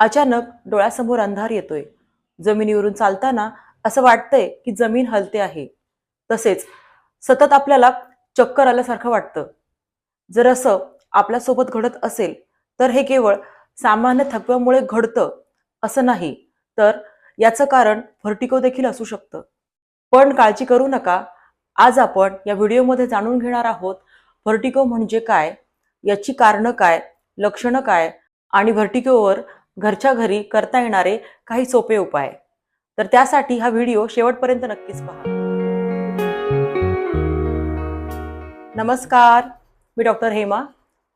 अचानक डोळ्यासमोर अंधार येतोय. जमिनीवरून चालताना असं वाटतंय की जमीन हलते आहे. तसेच सतत आपल्याला चक्कर आल्यासारखं वाटतं. जर असं आपल्यासोबत घडत असेल तर हे केवळ सामान्य थकव्यामुळे घडतं असं नाही तर याचं कारण व्हर्टिको देखील असू शकतं. पण काळजी करू नका. आज आपण या व्हिडिओमध्ये जाणून घेणार आहोत व्हर्टिको म्हणजे काय याची कारणं काय लक्षणं काय आणि व्हर्टिकोवर घरच्या घरी करता येणारे काही सोपे उपाय. तर त्यासाठी हा व्हिडिओ शेवटपर्यंत नक्कीच पहा. नमस्कार मी डॉक्टर हेमा.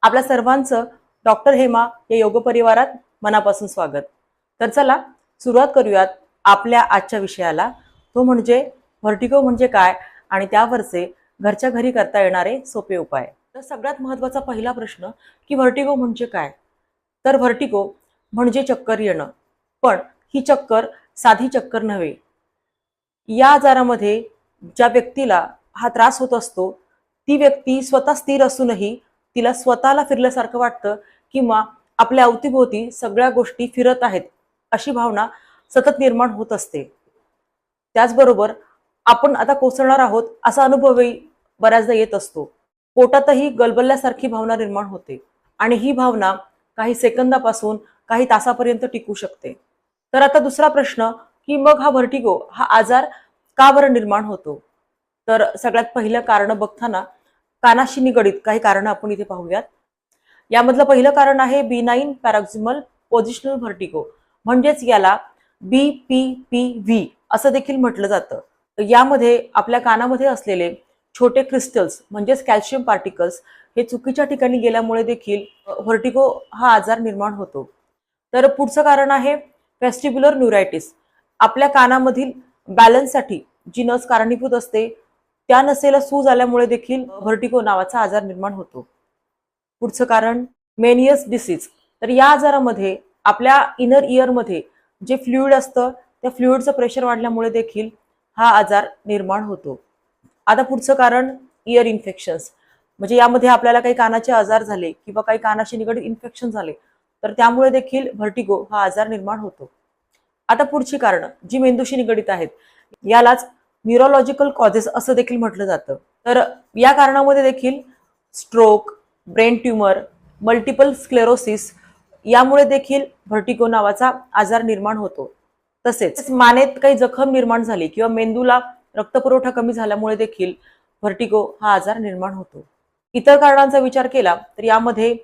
आपल्या सर्वांचं डॉक्टर हेमा या योग परिवारात मनापासून स्वागत. तर चला सुरुवात करूयात आपल्या आजच्या विषयाला. तो म्हणजे व्हर्टिगो म्हणजे काय आणि त्यावरचे घरच्या घरी करता येणारे सोपे उपाय. तर सगळ्यात महत्त्वाचा पहिला प्रश्न की व्हर्टिगो म्हणजे काय? तर व्हर्टिगो म्हणजे चक्कर येणं. पण ही चक्कर साधी चक्कर नव्हे. या आजारामध्ये ज्या व्यक्तीला हा त्रास होत असतो ती व्यक्ती स्वतः स्थिर असूनही तिला स्वतःला फिरल्यासारखं वाटतं किंवा आपल्या अवतीभोवती सगळ्या गोष्टी फिरत आहेत अशी भावना सतत निर्माण होत असते. त्याचबरोबर आपण आता कोसळणार आहोत असा अनुभवही बऱ्याचदा येत असतो. पोटातही गलबलल्यासारखी भावना निर्माण होते आणि ही भावना काही सेकंदापासून काही तासापर्यंत टिकू शकते. तर आता दुसरा प्रश्न की मग हा व्हर्टिगो हा आजार का बरं निर्माण होतो? तर सगळ्यात पहिलं कारण बघताना कानाशी निगडीत काही कारण आपण इथे पाहूयात. यामधलं पहिलं कारण आहे benign paroxysmal positional vertigo म्हणजेच याला बी पी पी व्ही असं देखील म्हटलं जातं. यामध्ये आपल्या कानामध्ये असलेले छोटे क्रिस्टल्स म्हणजेच कॅल्शियम पार्टिकल्स हे चुकीच्या ठिकाणी गेल्यामुळे देखील व्हर्टिगो हा आजार निर्माण होतो. तर पुढचं कारण आहे फेस्टिब्युलर न्युरायटिस आपल्या कानामधील बॅलन्ससाठी जी नस कारणीभूत असते त्या नसेला सूज आल्यामुळे देखील व्हर्टिगो नावाचा आजार निर्माण होतो. पुढचं कारण मेनियस डिसीज तर या आजारामध्ये आपल्या इनर इयरमध्ये जे फ्लुईड असतं त्या फ्लुईडचं प्रेशर वाढल्यामुळे देखील हा आजार निर्माण होतो. आता पुढचं कारण इयर इन्फेक्शन्स म्हणजे यामध्ये आपल्याला काही कानाचे आजार झाले किंवा काही कानाशी निगडीत इन्फेक्शन झाले तर त्यामुळे देखील व्हर्टिगो हा आजार निर्माण होतो. आता पुढची कारणं जी मेंदूशी निगडीत आहेत यालाच न्यूरोलॉजिकल कॉजेस असं देखील म्हटलं जातं. तर या कारणामध्ये देखील stroke brain tumour multiple sclerosis यामुळे देखील व्हर्टिगो नावाचा आजार निर्माण होतो. तसेच मानेत काही जखम निर्माण झाली किंवा मेंदूला रक्तपुरवठा कमी झाल्यामुळे देखील व्हर्टिगो हा आजार निर्माण होतो. इतर कारणांचा विचार केला तर यामध्ये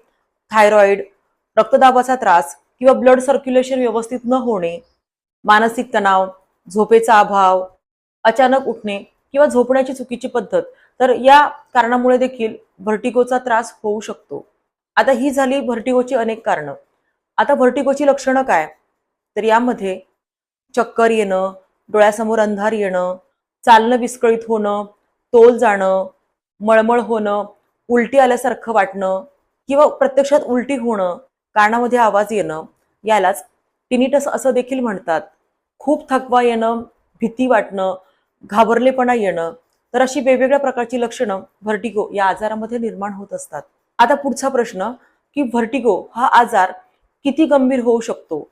थायरॉइड रक्तदाबाचा त्रास किंवा ब्लड सर्क्युलेशन व्यवस्थित न होणे मानसिक तणाव झोपेचा अभाव अचानक उठणे किंवा झोपण्याची चुकीची पद्धत तर या कारणामुळे देखील व्हर्टिगोचा त्रास होऊ शकतो. आता ही झाली व्हर्टिगोची अनेक कारणं. आता व्हर्टिगोची लक्षणं काय? तर यामध्ये चक्कर येणं डोळ्यासमोर अंधार येणं चालणं विस्कळीत होणं तोल जाणं मळमळ होणं उलटी आल्यासारखं वाटणं किंवा प्रत्यक्षात उलटी होणं कानामध्ये आवाज येणं यालाच टिनिटस असं देखील म्हणतात. खूप थकवा येणं भीती वाटणं घाबरलेपणा येणं तर अशी वेगवेगळ्या प्रकारची लक्षणं व्हर्टिगो या आजारामध्ये निर्माण होत असतात. आता पुढचा प्रश्न की व्हर्टिगो हा आजार किती गंभीर होऊ शकतो?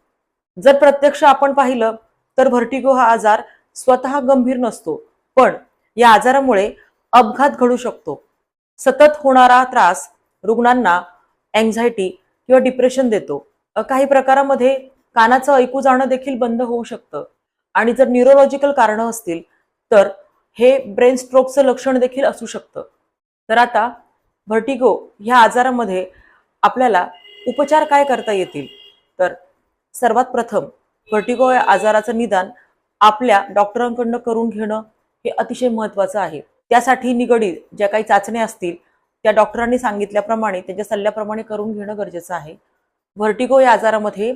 जर प्रत्यक्ष आपण पाहिलं तर व्हर्टिगो हा आजार स्वतः गंभीर नसतो पण या आजारामुळे अपघात घडू शकतो. सतत होणारा त्रास रुग्णांना अँझायटी किंवा डिप्रेशन देतो. काही प्रकारामध्ये कानाचं ऐकू जाणं देखील बंद होऊ शकतं. आणि जर न्यूरोलॉजिकल कारणं असतील तर हे ब्रेन स्ट्रोकचं लक्षण देखील असू शकतं. तर आता व्हर्टिगो ह्या आजारामध्ये आपल्याला उपचार काय करता येतील? तर सर्वात प्रथम व्हर्टिगो या आजाराचं निदान आपल्या डॉक्टरांकडनं करून घेणं हे अतिशय महत्त्वाचं आहे. त्यासाठी निगडीत ज्या काही चाचण्या असतील त्या डॉक्टरांनी सांगितल्याप्रमाणे त्यांच्या सल्ल्याप्रमाणे करून घेणं गरजेचं आहे. व्हर्टिगो या आजारामध्ये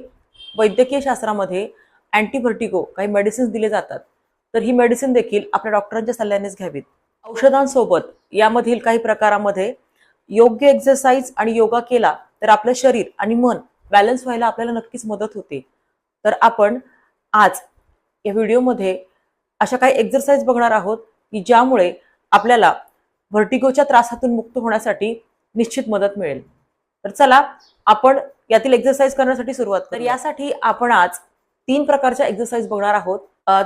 वैद्यकीय शास्त्रामध्ये अँटीव्हर्टिगो काही मेडिसिन्स दिले जातात. तर ही मेडिसिन देखील आपल्या डॉक्टरांच्या सल्ल्यानेच घ्यावीत. औषधांसोबत यामधील काही प्रकारामध्ये योग्य एक्झरसाईज आणि योगा केला तर आपलं शरीर आणि मन बॅलन्स व्हायला आपल्याला नक्कीच मदत होते. तर आपण आज या व्हिडिओमध्ये अशा काही एक्झरसाईज बघणार आहोत की ज्यामुळे आपल्याला व्हर्टिगोच्या त्रासातून मुक्त होण्यासाठी निश्चित मदत मिळेल. तर चला आपण यातील एक्सरसाइज करण्यासाठी सुरुवात तर यासाठी आपण आज तीन प्रकारच्या एक्सरसाइज बघणार आहोत.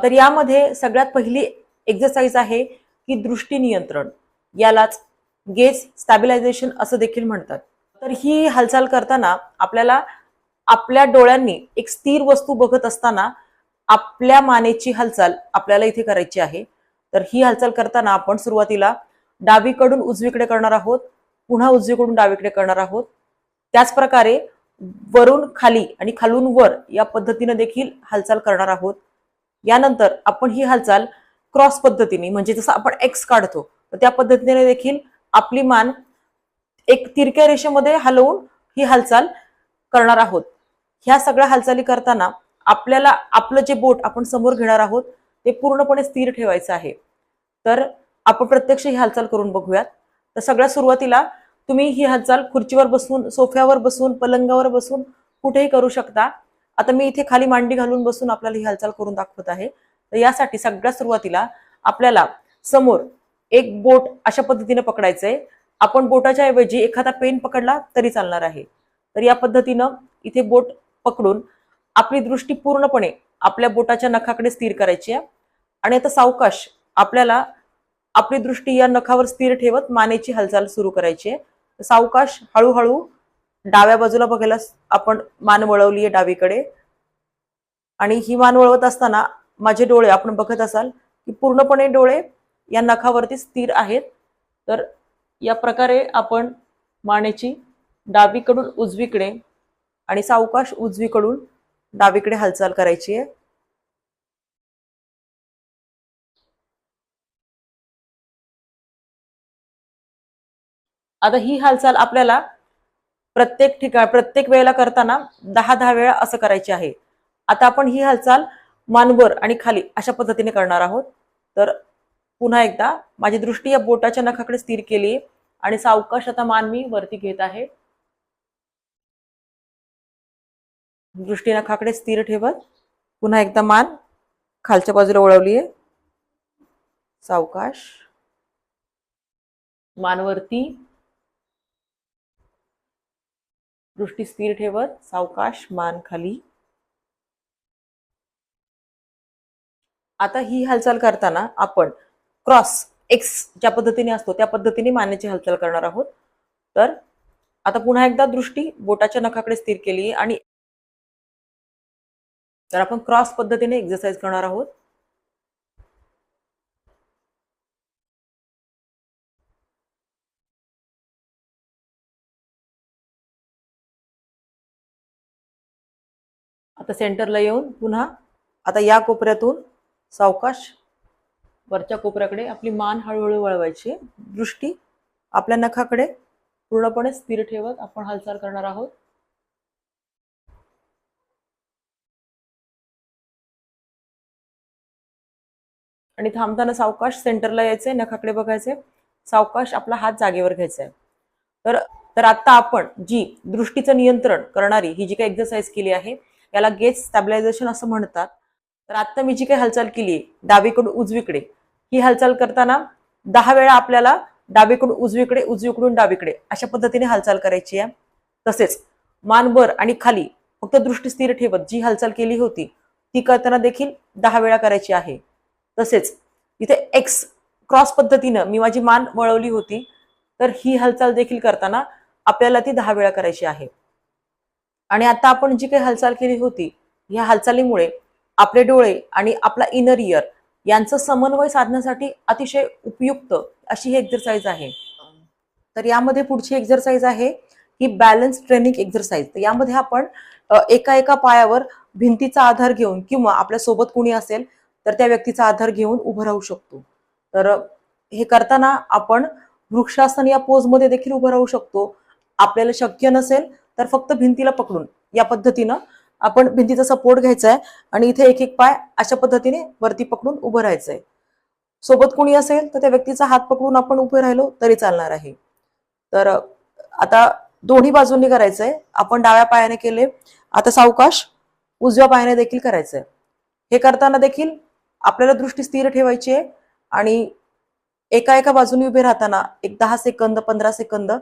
तर यामध्ये सगळ्यात पहिली एक्सरसाइज आहे की दृष्टी नियंत्रण. यालाच गेज स्टॅबिलायझेशन असं देखील म्हणतात. तर ही हालचाल करताना आपल्याला आपल्या डोळ्यांनी एक स्थिर वस्तू बघत असताना आपल्या मानेची हालचाल आपल्याला इथे करायची आहे. तर ही हालचाल करताना आपण सुरुवातीला डावीकडून उजवीकडे करणार आहोत पुन्हा उजवीकडून डावीकडे करणार आहोत. त्याच प्रकारे वरून खाली आणि खालून वर या पद्धतीने देखील हालचाल करणार आहोत. यानंतर आपण ही हालचाल क्रॉस पद्धतीने म्हणजे जसं आपण एक्स काढतो तर त्या पद्धतीने देखील आपली मान एक तिरक्या रेषेमध्ये हलवून ही हालचाल करणार आहोत. ह्या सगळ्या हालचाली करताना आपल्याला आपलं जे बोट आपण समोर घेणार आहोत ते पूर्णपणे स्थिर ठेवायचं आहे. तर आपण प्रत्यक्ष ही हालचाल करून बघूयात. तर सगळ्यात सुरुवातीला तुम्ही ही हालचाल खुर्चीवर बसून सोफ्यावर बसून पलंगावर बसून कुठेही करू शकता. आता मी इथे खाली मांडी घालून बसून आपल्याला ही हालचाल करून दाखवत आहे. तर यासाठी सगळ्यात सुरुवातीला आपल्याला समोर एक बोट अशा पद्धतीने पकडायचंय. आपण बोटाच्या ऐवजी एखादा पेन पकडला तरी चालणार आहे. तर या पद्धतीनं इथे बोट पकडून आपली दृष्टी पूर्णपणे आपल्या बोटाच्या नखाकडे स्थिर करायची आहे. आणि आता सावकाश आपल्याला आपली दृष्टी या नखावर स्थिर ठेवत मानेची हालचाल सुरू करायची आहे. सावकाश हळूहळू डाव्या बाजूला बघायला आपण मान वळवली आहे डावीकडे. आणि ही मान वळवत असताना माझे डोळे आपण बघत असाल की पूर्णपणे डोळे या नखावरती स्थिर आहेत. तर या प्रकारे आपण मानेची डावीकडून उजवीकडे आणि सावकाश उजवीकडून डावीकडे हालचाल करायची आहे. आता ही हालचाल आपल्याला प्रत्येक ठिकाण प्रत्येक वेळेला करताना दहा दहा वेळा असं करायची आहे. आता आपण ही हालचाल मानवर आणि खाली अशा पद्धतीने करणार आहोत. तर पुन्हा एकदा माझी दृष्टी या बोटाच्या नखाकडे स्थिर केली आणि सावकाश आता मान मी वरती घेत आहे. दृष्टी नखाकडे स्थिर ठेवत पुन्हा एकदा मान खालच्या बाजूला वळवली आहे. सावकाश. मानवरती दृष्टी स्थिर ठेवत सावकाश मान खाली. आता ही हालचाल करताना आपण क्रॉस एक्स ज्या पद्धतीने असतो त्या पद्धतीने मानेची हालचाल करणार आहोत. तर आता पुन्हा एकदा दृष्टी बोटाच्या नखाकडे स्थिर केली आणि तर आपण क्रॉस पद्धतीने एक्सरसाइज करणार आहोत. आता सेंटरला येऊन पुन्हा आता या कोपऱ्यातून सावकाश वरच्या कोपऱ्याकडे आपली मान हळूहळू वळवायची. दृष्टी आपल्या नखाकडे पूर्णपणे स्थिर ठेवत आपण हालचाल करणार आहोत. आणि थांबताना सावकाश सेंटरला यायचंय नखाकडे बघायचंय. सावकाश आपला हात जागेवर घ्यायचा आहे तर तर आता आपण जी दृष्टीचं नियंत्रण करणारी ही जी काही एक्झरसाइज केली आहे याला गेज स्टॅबिलायझेशन असं म्हणतात. तर आता मी जी काही हालचाल केली आहे डावीकडून उजवीकडे ही हालचाल करताना दहा वेळा आपल्याला डावीकडून उजवीकडे उजवीकडून डावीकडे अशा पद्धतीने हालचाल करायची आहे. तसेच मानभर आणि खाली फक्त दृष्टी स्थिर ठेवत जी हालचाल केली होती ती करताना देखील दहा वेळा करायची आहे. तसेच इथे एक्स क्रॉस पद्धतीनं मी माझी मान वळवली होती तर ही हालचाल देखील करताना आपल्याला ती दहा वेळा करायची आहे. आणि आता आपण जी काही हालचाल केली होती ह्या हालचालीमुळे आपले डोळे आणि आपला इनर इयर यांचं समन्वय साधण्यासाठी अतिशय उपयुक्त अशी ही एक्झरसाइज आहे. तर यामध्ये पुढची एक्झरसाइज आहे ही बॅलन्स ट्रेनिंग एक्झरसाइज तर यामध्ये आपण एका एका पायावर भिंतीचा आधार घेऊन किंवा आपल्यासोबत कुणी असेल तर त्या व्यक्तीचा आधार घेऊन उभं राहू शकतो. तर हे करताना आपण वृक्षासन या पोजमध्ये देखील उभं राहू शकतो. आपल्याला शक्य नसेल तर फक्त भिंतीला पकडून या पद्धतीनं आपण भिंतीचा सपोर्ट घ्यायचा आहे आणि इथे एक एक पाय अशा पद्धतीने वरती पकडून उभं राहायचंय. सोबत कोणी असेल तर त्या व्यक्तीचा हात पकडून आपण उभे राहिलो तरी चालणार आहे. तर आता दोन्ही बाजूंनी करायचंय. आपण डाव्या पायाने केले. आता सावकाश उजव्या पायाने देखील करायचंय. हे करताना देखील आपल्याला दृष्टी स्थिर ठेवायची आहे आणि एका एका बाजूने उभे राहताना एक दहा सेकंद पंधरा सेकंद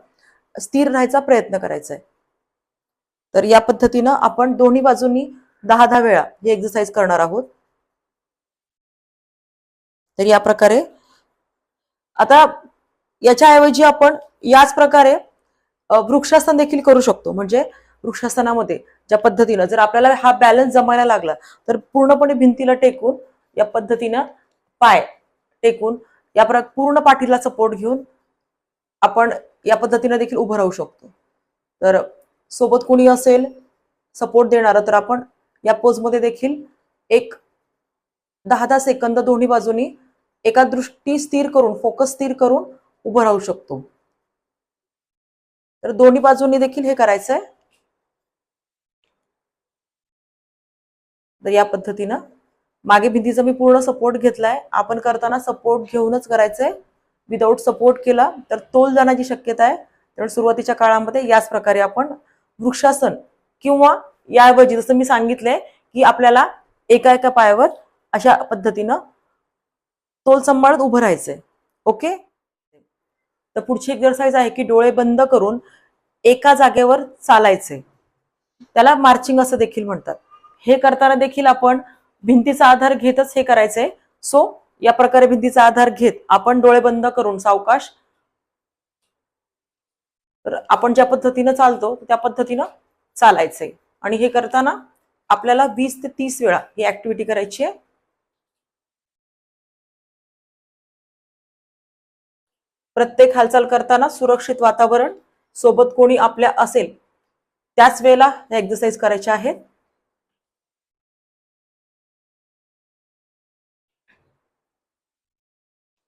स्थिर राहायचा प्रयत्न करायचा आहे तर या पद्धतीनं आपण दोन्ही बाजूंनी दहा दहा वेळा ही एक्सरसाइज करणार आहोत. तर या प्रकारे. आता याच्याऐवजी आपण याच प्रकारे वृक्षासन देखील करू शकतो. म्हणजे वृक्षासनामध्ये ज्या पद्धतीनं जर आपल्याला हा बॅलन्स जमायला लागला तर पूर्णपणे भिंतीला टेकून या पद्धतीनं पाय टेकून या प्र पूर्ण पाठीला सपोर्ट घेऊन आपण या पद्धतीनं देखील उभं राहू शकतो. तर सोबत कोणी असेल सपोर्ट देणारं तर आपण या पोजमध्ये देखील एक दहा दहा सेकंद दोन्ही बाजूनी एका दृष्टी स्थिर करून फोकस स्थिर करून उभं राहू शकतो. तर दोन्ही बाजूंनी देखील हे करायचंय. तर या पद्धतीनं मागे भिंतीचा मी पूर्ण सपोर्ट घेतलाय. आपण करताना सपोर्ट घेऊनच करायचंय. विदाऊट सपोर्ट केला तर तोल जाण्याची शक्यता आहे. तर सुरुवातीच्या काळामध्ये याच प्रकारे आपण वृक्षासन किंवा याऐवजी जसं मी सांगितलंय की आपल्याला एका एका पायावर अशा पद्धतीनं तोल सांभाळत उभं राहायचंय. ओके? तर पुढची एक्झरसाइज आहे की डोळे बंद करून एका जागेवर चालायचे त्याला मार्चिंग असं देखील म्हणतात. हे करताना देखील आपण भिंतीचा आधार घेतच हे करायचंय. सो या प्रकारे भिंतीचा आधार घेत आपण डोळे बंद करून सावकाश तर आपण ज्या पद्धतीनं चालतो त्या पद्धतीनं चालायचंय. आणि हे करताना आपल्याला वीस ते तीस वेळा ही ऍक्टिव्हिटी करायची आहे. प्रत्येक हालचाल करताना सुरक्षित वातावरण सोबत कोणी आपल्या असेल त्याच वेळेला ह्या एक्सरसाइज करायच्या आहेत.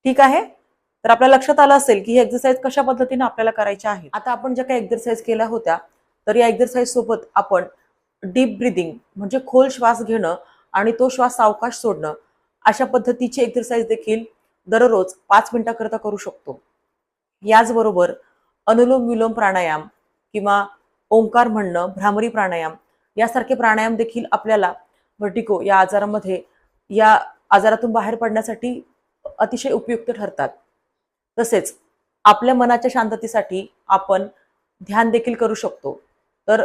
ठीक आहे? तर आपल्या लक्षात आलं असेल की ही एक्सरसाइज कशा पद्धतीने आपल्याला करायच्या आहे? आता आपण ज्या काही एक्सरसाइज केल्या होत्या तर या एक्सरसाइज सोबत आपण डीप ब्रिदिंग म्हणजे खोल श्वास घेणं आणि तो श्वास सावकाश सोडणं अशा पद्धतीची एक्सरसाइज देखील दररोज पाच मिनिटाकरता करू शकतो. याचबरोबर अनुलोम विलोम प्राणायाम किंवा ओंकार म्हणणं भ्रामरी प्राणायाम यासारखे प्राणायाम देखील आपल्याला व्हर्टिको या आजारामध्ये या आजारातून बाहेर पडण्यासाठी अतिशय उपयुक्त ठरतात. तसेच आपल्या मनाच्या शांततेसाठी आपण ध्यान देखील करू शकतो. तर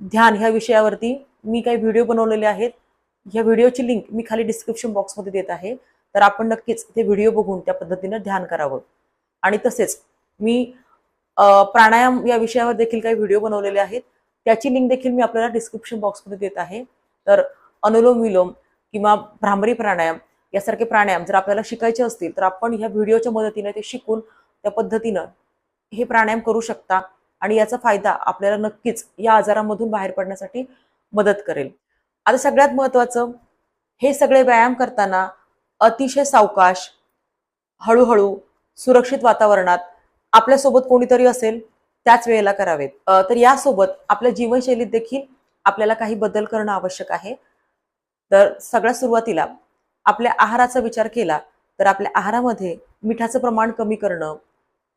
ध्यान ह्या विषयावरती मी काही व्हिडिओ बनवलेले आहेत. ह्या व्हिडिओची लिंक मी खाली डिस्क्रिप्शन बॉक्समध्ये देत आहे. तर आपण नक्कीच ते व्हिडिओ बघून त्या पद्धतीनं ध्यान करावं. आणि तसेच मी प्राणायाम या विषयावर देखील काही व्हिडिओ बनवलेले आहेत. त्याची लिंक देखील मी आपल्याला डिस्क्रिप्शन बॉक्समध्ये देत आहे. तर अनुलोम विलोम किंवा भ्रामरी प्राणायाम यासारखे प्राणायाम जर आपल्याला शिकायचे असतील तर आपण ह्या व्हिडिओच्या मदतीने ते शिकून त्या पद्धतीनं हे प्राणायाम करू शकता आणि याचा फायदा आपल्याला नक्कीच या आजारामधून बाहेर पडण्यासाठी मदत करेल. आता सगळ्यात महत्वाचं हे सगळे व्यायाम करताना अतिशय सावकाश हळूहळू सुरक्षित वातावरणात आपल्यासोबत कोणीतरी असेल त्याच वेळेला करावेत. तर यासोबत आपल्या जीवनशैलीत देखील आपल्याला काही बदल करणं आवश्यक आहे. तर सगळ्यात सुरुवातीला आपल्या आहाराचा विचार केला तर आपल्या आहारामध्ये मिठाचं प्रमाण कमी करणं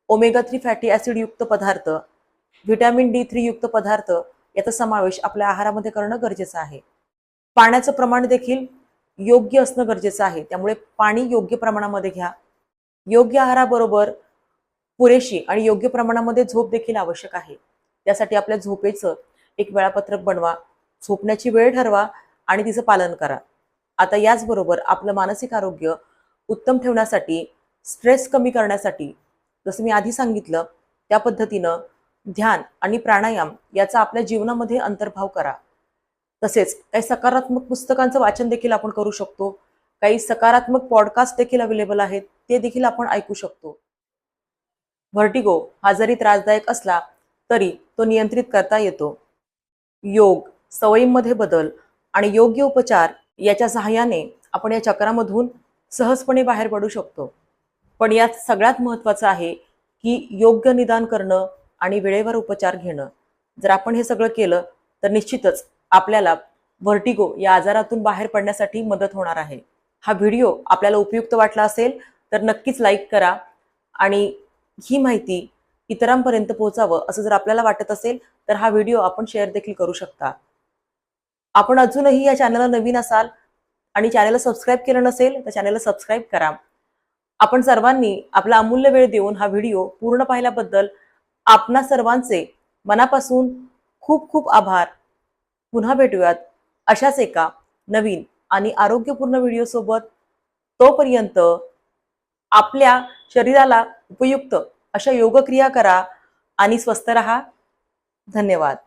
ओमेगा थ्री फॅटी ऍसिड युक्त पदार्थ व्हिटॅमिन डी थ्री युक्त पदार्थ याचा समावेश आपल्या आहारामध्ये करणं गरजेचं आहे. पाण्याचं प्रमाण देखील योग्य असणं गरजेचं आहे. त्यामुळे पाणी योग्य प्रमाणामध्ये घ्या. योग्य आहाराबरोबर पुरेशी आणि योग्य प्रमाणामध्ये झोप देखील आवश्यक आहे. त्यासाठी आपल्या झोपेचं एक वेळापत्रक बनवा. झोपण्याची वेळ ठरवा आणि तिचं पालन करा. आता याचबरोबर आपलं मानसिक आरोग्य उत्तम ठेवण्यासाठी स्ट्रेस कमी करण्यासाठी जसं मी आधी सांगितलं त्या पद्धतीनं ध्यान आणि प्राणायाम याचा आपल्या जीवनामध्ये अंतर्भाव करा. तसेच काही सकारात्मक पुस्तकांचं वाचन देखील आपण करू शकतो. काही सकारात्मक पॉडकास्ट देखील अवेलेबल आहेत ते देखील आपण ऐकू शकतो. व्हर्टिगो हा जरी त्रासदायक असला तरी तो नियंत्रित करता येतो. योग सवयींमध्ये बदल आणि योग्य उपचार याच्या सहाय्याने आपण या चक्रामधून सहजपणे बाहेर पडू शकतो. पण यात सगळ्यात महत्त्वाचं आहे की योग्य निदान करणं आणि वेळेवर उपचार घेणं. जर आपण हे सगळं केलं तर निश्चितच आपल्याला व्हर्टिगो या आजारातून बाहेर पडण्यासाठी मदत होणार आहे. हा व्हिडिओ आपल्याला उपयुक्त वाटला असेल तर नक्कीच लाईक करा आणि ही माहिती इतरांपर्यंत पोहोचावं असं जर आपल्याला वाटत असेल तर हा व्हिडिओ आपण शेअर देखील करू शकता. आपण अजूनही या चॅनलला नवीन असाल आणि चॅनलला सबस्क्राईब केलं नसेल तर चॅनलला सबस्क्राईब करा. आपण सर्वांनी आपला अमूल्य वेळ देऊन हा व्हिडिओ पूर्ण पाहिल्याबद्दल आपणा सर्वांचे मनापासून खूप खूप आभार. पुन्हा भेटूयात अशाच एका नवीन आणि आरोग्यपूर्ण व्हिडिओसोबत तोपर्यंत आपल्या शरीराला उपयुक्त अशा योगक्रिया करा आणि स्वस्थ रहा. धन्यवाद.